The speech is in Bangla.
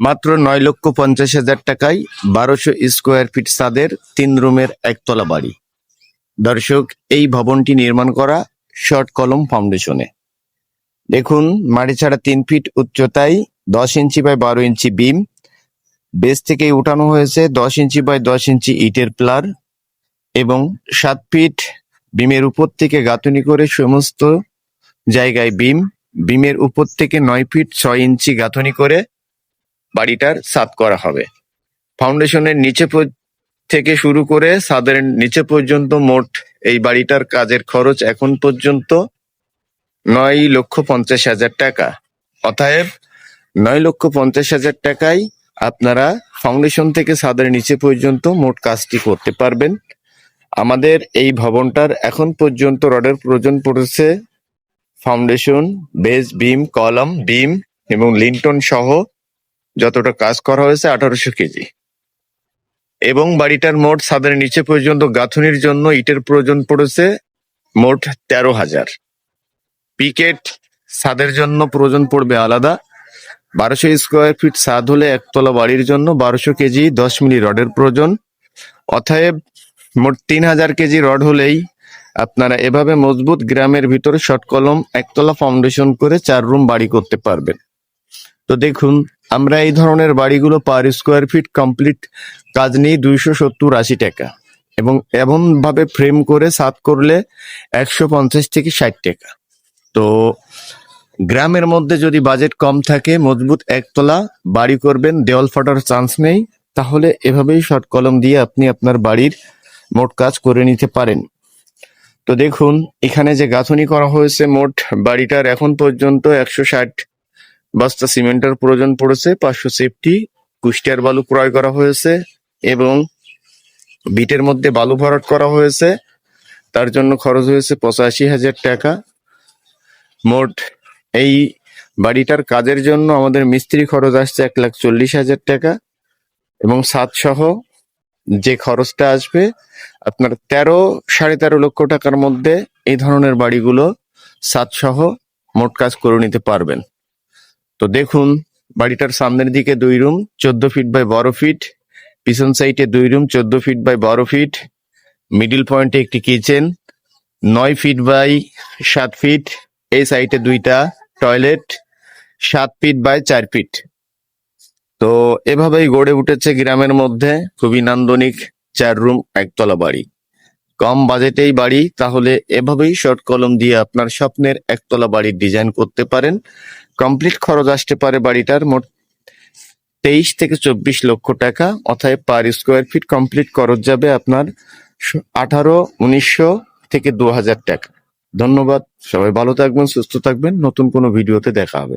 মাত্র নয় লক্ষ পঞ্চাশ হাজার টাকায় বারোশো স্কোয়ার ফিট সাদের তিন রুমের একতলা বাড়ি। দর্শক, এই ভবনটি নির্মাণ করা শর্ট কলম ফাউন্ডেশনে। দেখুন, মাটি ছাড়া তিন ফিট উচ্চতায় দশ ইঞ্চি বাই বারো ইঞ্চি বিম। বেস থেকে উঠানো হয়েছে দশ ইঞ্চি বাই দশ ইঞ্চি ইটের প্লার এবং সাত ফিট বিমের উপর থেকে গাঁথনি করে সমস্ত জায়গায় বিম। বিমের উপর থেকে নয় ফিট ছয় ইঞ্চি গাঁথনি করে বাড়িটার ছাদ করা হবে। ফাউন্ডেশনের নিচে থেকে শুরু করে ছাদের নিচে পর্যন্ত মোট এই বাড়িটার কাজের খরচ এখন পর্যন্ত নয় লক্ষ পঞ্চাশ হাজার টাকা। অতএব নয় লক্ষ পঞ্চাশ হাজার টাকায় আপনারা ফাউন্ডেশন থেকে ছাদের নিচে পর্যন্ত মোট কাজটি করতে পারবেন। আমাদের এই ভবনটার এখন পর্যন্ত রডের প্রয়োজন পড়েছে foundation, base, beam, column, beam এবং লিন্টন সহ যতটা কাজ করা হয়েছে, আঠারোশো কেজি। এবং বাড়িটার মোট ছাদের নিচে পর্যন্ত গাঁথনির জন্য ইটের প্রয়োজন পড়েছে মোট তেরো হাজার। পিকেট ছাদের জন্য প্রয়োজন পড়বে আলাদা। বারোশো স্কোয়ার ফিট ছাদ হলে একতলা বাড়ির জন্য বারোশো কেজি দশ মিলি রডের প্রয়োজন। অতএব মোট তিন হাজার কেজি রড হলেই আপনারা এভাবে মজবুত গ্রামের ভিতরে শর্ট কলম, একতলা ফাউন্ডেশন করে চার রুম বাড়ি করতে পারবেন। তো দেখুন আমরা এই ধরনের বাড়িগুলো পার স্কোয়ার ফিট কমপ্লিট কাজ নিয়ে দুইশো সত্তর আশি টাকা। এবং এমনভাবে ফ্রেম করে সাত করলে একশো পঞ্চাশ থেকে ষাট টাকা। তো গ্রামের মধ্যে যদি বাজেট কম থাকে, মজবুত একতলা বাড়ি করবেন, দেওয়াল ফাটার চান্স নেই, তাহলে এভাবেই শর্ট কলম দিয়ে আপনি আপনার বাড়ির মোট কাজ করে নিতে পারেন। তো দেখুন, এখানে যে গাঁথনি করা হয়েছে মোট বাড়িটার এখন পর্যন্ত একশো ষাট বস্তা সিমেন্টের প্রয়োজন পড়েছে পাঁচশো সেফটি কুষ্টিয়ার বালু ক্রয় করা হয়েছে এবং বিটের মধ্যে বালু ভরাট করা হয়েছে। তার জন্য খরচ হয়েছে পঁচাশি হাজার টাকা। মোট এই বাড়িটার কাজের জন্য আমাদের মিস্ত্রি খরচ আসছে এক লাখ চল্লিশ হাজার টাকা এবং সাত সহ যে খরচটা আসবে, আপনার তেরো, সাড়ে তেরো লক্ষ টাকার মধ্যে এই ধরনের বাড়িগুলো সাত সহ মোট কাজ করে নিতে পারবেন। তো দেখুন, বাড়িটার সামনের দিকে দুই রুম, চোদ্দ ফিট বাই বারো ফিট। পিছন সাইডে দুই রুম, চোদ্দ ফিট বাই বারো ফিট। মিডিল পয়েন্টে একটি কিচেন, নয় ফিট বাই সাত ফিট। এই সাইডে দুইটা টয়লেট, সাত ফিট বাই চার ফিট। তো এভাবেই গড়ে উঠেছে গ্রামের মধ্যে খুবই নান্দনিক চার রুম, একতলা বাড়ি। কম বাজেটেই বাড়ি, তাহলে এভাবেই শর্ট কলম দিয়ে আপনার স্বপ্নের একতলা বাড়ির ডিজাইন করতে পারেন। কমপ্লিট খরচ আসতে পারে বাড়িটার মোট তেইশ থেকে চব্বিশ লক্ষ টাকা, অতএব পার স্কোয়ার ফিট কমপ্লিট খরচ যাবে আপনার আঠারো, উনিশশো থেকে দু হাজার টাকা। ধন্যবাদ, সবাই ভালো থাকবেন, সুস্থ থাকবেন, নতুন কোনো ভিডিওতে দেখা হবে।